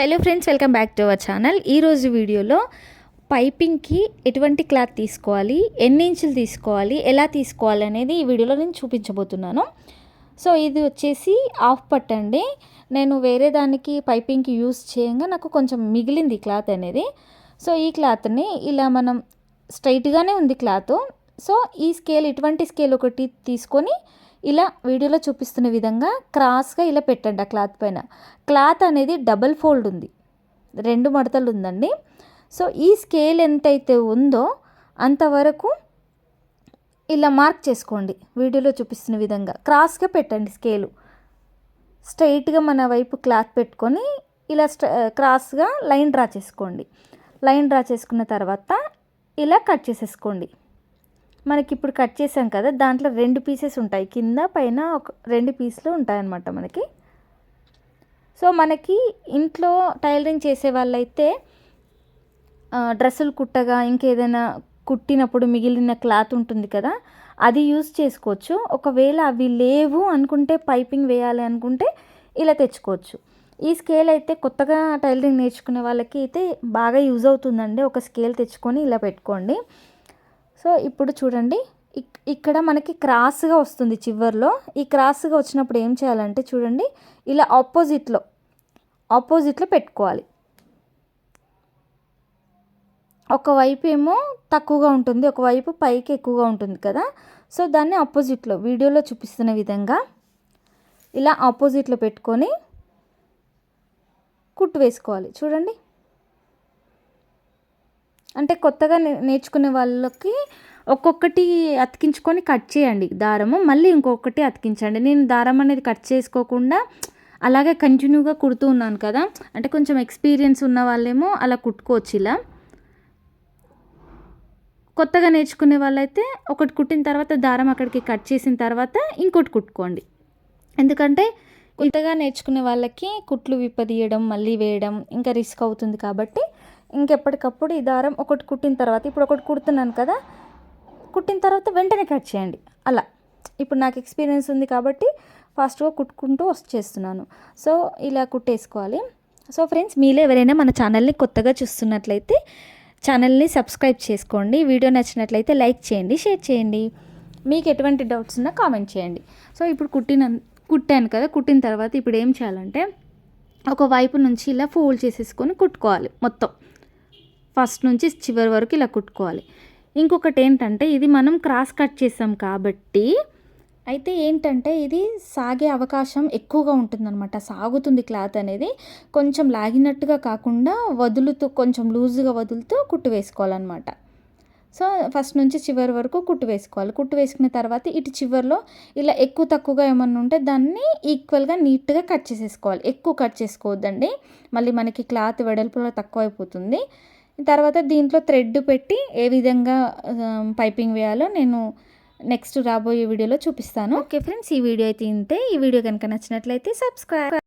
Hello friends welcome back to our channel. ఈరోజు వీడియోలో పైపింగ్కి ఎటువంటి క్లాత్ తీసుకోవాలి ఎన్ని ఇంచులు తీసుకోవాలి ఎలా తీసుకోవాలి అనేది ఈ వీడియోలో నేను చూపించబోతున్నాను. సో ఇది వచ్చేసి హాఫ్ పట్ అండి. నేను వేరే దానికి పైపింగ్కి యూస్ చేయంగా నాకు కొంచెం మిగిలింది క్లాత్ అనేది. సో ఈ క్లాత్ని ఇలా మనం స్ట్రైట్గానే ఉంది క్లాత్. సో ఈ స్కేల్ ఇటువంటి స్కేల్ ఒకటి తీసుకొని ఇలా వీడియోలో చూపిస్తున్న విధంగా క్రాస్గా ఇలా పెట్టండి ఆ క్లాత్ పైన. క్లాత్ అనేది డబల్ ఫోల్డ్ ఉంది. రెండు మడతలు ఉందండి. సో ఈ స్కేల్ ఎంతైతే ఉందో అంతవరకు ఇలా మార్క్ చేసుకోండి. వీడియోలో చూపిస్తున్న విధంగా క్రాస్గా పెట్టండి స్కేలు. స్ట్రైట్గా మన వైపు క్లాత్ పెట్టుకొని ఇలా క్రాస్గా లైన్ డ్రా చేసుకోండి. లైన్ డ్రా చేసుకున్న తర్వాత ఇలా కట్ చేసేసుకోండి. మనకి ఇప్పుడు కట్ చేసాం కదా దాంట్లో రెండు పీసెస్ ఉంటాయి. కింద పైన ఒక రెండు పీసులు ఉంటాయన్నమాట మనకి. సో మనకి ఇంట్లో టైలరింగ్ చేసే వాళ్ళైతే డ్రెస్సులు కుట్టగా ఇంకేదైనా కుట్టినప్పుడు మిగిలిన క్లాత్ ఉంటుంది కదా అది యూస్ చేసుకోవచ్చు. ఒకవేళ అవి లేవు అనుకుంటే పైపింగ్ వేయాలి అనుకుంటే ఇలా తెచ్చుకోవచ్చు. ఈ స్కేల్ అయితే కొత్తగా టైలరింగ్ నేర్చుకునే వాళ్ళకి అయితే బాగా యూజ్ అవుతుందండి. ఒక స్కేల్ తెచ్చుకొని ఇలా పెట్టుకోండి. సో ఇప్పుడు చూడండి ఇక్కడ మనకి క్రాస్గా వస్తుంది చివర్లో. ఈ క్రాస్గా వచ్చినప్పుడు ఏం చేయాలంటే చూడండి ఇలా ఆపోజిట్లో ఆపోజిట్లో పెట్టుకోవాలి. ఒకవైపు ఏమో తక్కువగా ఉంటుంది ఒకవైపు పైకి ఎక్కువగా ఉంటుంది కదా. సో దాన్ని ఆపోజిట్లో వీడియోలో చూపిస్తున్న విధంగా ఇలా ఆపోజిట్లో పెట్టుకొని కుట్టు వేసుకోవాలి. చూడండి అంటే కొత్తగా నేర్చుకునే వాళ్ళకి ఒక్కొక్కటి అతికించుకొని కట్ చేయండి దారము మళ్ళీ ఇంకొకటి అతికించండి. నేను దారం అనేది కట్ చేసుకోకుండా అలాగే కంటిన్యూగా కుడుతూ ఉన్నాను కదా అంటే కొంచెం ఎక్స్పీరియన్స్ ఉన్న వాళ్ళేమో అలా కుట్టుకోవచ్చు ఇలా. కొత్తగా నేర్చుకునే వాళ్ళైతే ఒకటి కుట్టిన తర్వాత దారం అక్కడికి కట్ చేసిన తర్వాత ఇంకోటి కుట్టుకోండి. ఎందుకంటే కొత్తగా నేర్చుకునే వాళ్ళకి కుట్లు విప్పదీయడం మళ్ళీ వేయడం ఇంకా రిస్క్ అవుతుంది కాబట్టి ఇంకెప్పటికప్పుడు ఈ దారం ఒకటి కుట్టిన తర్వాత ఇప్పుడు ఒకటి కుడుతున్నాను కదా కుట్టిన తర్వాత వెంటనే కట్ చేయండి. అలా. ఇప్పుడు నాకు ఎక్స్పీరియన్స్ ఉంది కాబట్టి ఫాస్ట్గా కుట్టుకుంటూ వచ్చేస్తున్నాను సో ఇలా కుట్టేసుకోవాలి. సో ఫ్రెండ్స్ మీలో ఎవరైనా మన ఛానల్ని కొత్తగా చూస్తున్నట్లయితే ఛానల్ని సబ్స్క్రైబ్ చేసుకోండి. వీడియో నచ్చినట్లయితే లైక్ చేయండి షేర్ చేయండి. మీకు ఎటువంటి డౌట్స్ ఉన్నా కామెంట్ చేయండి. సో ఇప్పుడు కుట్టిన కుట్టాను కదా కుట్టిన తర్వాత ఇప్పుడు ఏం చేయాలంటే ఒక వైపు నుంచి ఇలా ఫోల్డ్ చేసేసుకొని కుట్టుకోవాలి మొత్తం. ఫస్ట్ నుంచి చివరి వరకు ఇలా కుట్టుకోవాలి. ఇంకొకటి ఏంటంటే ఇది మనం క్రాస్ కట్ చేసాం కాబట్టి అయితే ఏంటంటే ఇది సాగే అవకాశం ఎక్కువగా ఉంటుందన్నమాట. సాగుతుంది క్లాత్ అనేది. కొంచెం లాగినట్టుగా కాకుండా వదులుతూ కొంచెం లూజుగా వదులుతూ కుట్టు వేసుకోవాలన్నమాట. సో ఫస్ట్ నుంచి చివరి వరకు కుట్టు వేసుకోవాలి. కుట్టు వేసుకున్న తర్వాత ఇటు చివరిలో ఇలా ఎక్కువ తక్కువగా ఏమన్నా ఉంటే దాన్ని ఈక్వల్గా నీట్గా కట్ చేసేసుకోవాలి. ఎక్కువ కట్ చేసుకోవద్దండి. మళ్ళీ మనకి క్లాత్ వెడల్పులో తక్కువ అయిపోతుంది తర్వాత దీంట్లో థ్రెడ్ పెట్టి ఏ విధంగా పైపింగ్ వేయాలో నేను నెక్స్ట్ రాబోయే వీడియోలో చూపిస్తాను. ఓకే ఫ్రెండ్స్ ఈ వీడియో అయితే ఇంతే. ఈ వీడియో కనుక నచ్చినట్లయితే సబ్స్క్రైబ్